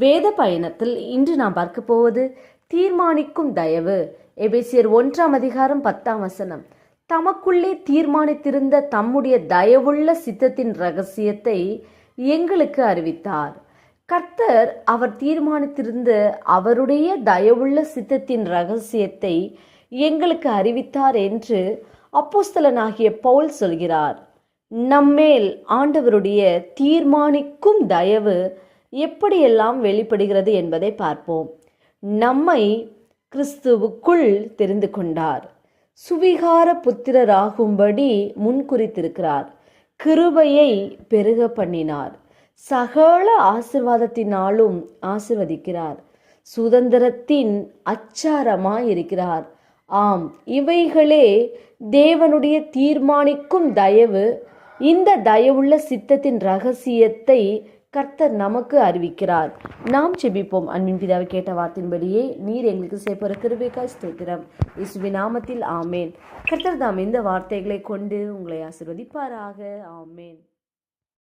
வேத பயணத்தில் இன்று நாம் பார்க்க போவது தீர்மானிக்கும் தயவு. எபேசியர் ஒன்றாம் அதிகாரம் பத்தாம் வசனம். தமக்குள்ளே தீர்மானித்திருந்த தம்முடைய தயவுள்ள சித்தத்தின் ரகசியத்தை எங்களுக்கு அறிவித்தார். கர்த்தர் அவர் தீர்மானித்திருந்த அவருடைய தயவுள்ள சித்தத்தின் ரகசியத்தை எங்களுக்கு அறிவித்தார் என்று அப்போஸ்தலனாகிய பவுல் சொல்கிறார். நம்மேல் ஆண்டவருடைய தீர்மானிக்கும் தயவு எப்படியெல்லாம் வெளிப்படுகிறது என்பதை பார்ப்போம். நம்மை கிறிஸ்துவுக்குள் தெரிந்து கொண்டார். சுவிகார புத்திரராகும்படி முன்குறித்திருக்கிறார். கிருபையை பெருக பண்ணினார். சகல ஆசிர்வாதத்தினாலும் ஆசிர்வதிக்கிறார். சுதந்திரத்தின் அச்சாரமாயிருக்கிறார். ஆம் இவைகளே தேவனுடைய தீர்மானிக்கும் தயவு. இந்த தயவுள்ள சித்தத்தின் ரகசியத்தை கர்த்தர் நமக்கு அறிவிக்கிறார். நாம் செபிப்போம் அன்பின் பிதாவை கேட்ட வார்த்தையின்படியே நீர் எங்களுக்கு செய்ப்பற கிருபைக்காய் ஸ்தோத்திரம். இசுவி நாமத்தில் ஆமேன். கர்த்தர் தாம் இந்த வார்த்தைகளை கொண்டு உங்களை ஆசிர்வதிப்பாராக. ஆமேன்.